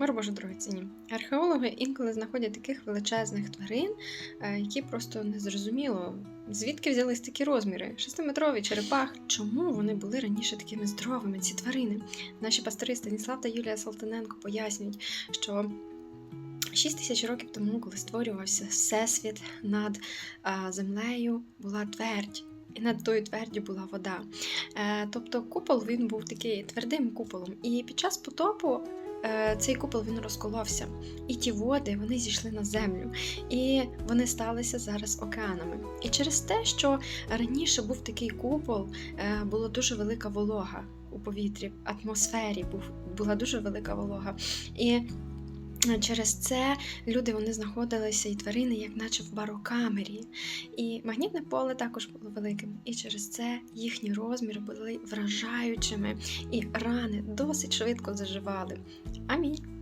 Мир Боже дорогоцінні. Археологи інколи знаходять таких величезних тварин, е, які просто незрозуміло, звідки взялись такі розміри. Шестиметрові черепах. Чому вони були раніше такими здоровими, ці тварини? Наші пастори Станіслав та Юлія Салтаненко пояснюють, що 6 тисяч років тому, коли створювався всесвіт над а, землею, була твердь. І над тою твердю була вода. Е, тобто купол він був такий твердим куполом. І під час потопу е, цей купол він розколовся. І ті води вони зійшли на землю. І вони сталися зараз океанами. І через те, що раніше був такий купол, е, була дуже велика волога у повітрі, в атмосфері був, була дуже велика волога. І Через це люди вони знаходилися і тварини, як наче в барокамері. І магнітне поле також було великим. І через це їхні розміри були вражаючими, і рани досить швидко заживали. Амінь.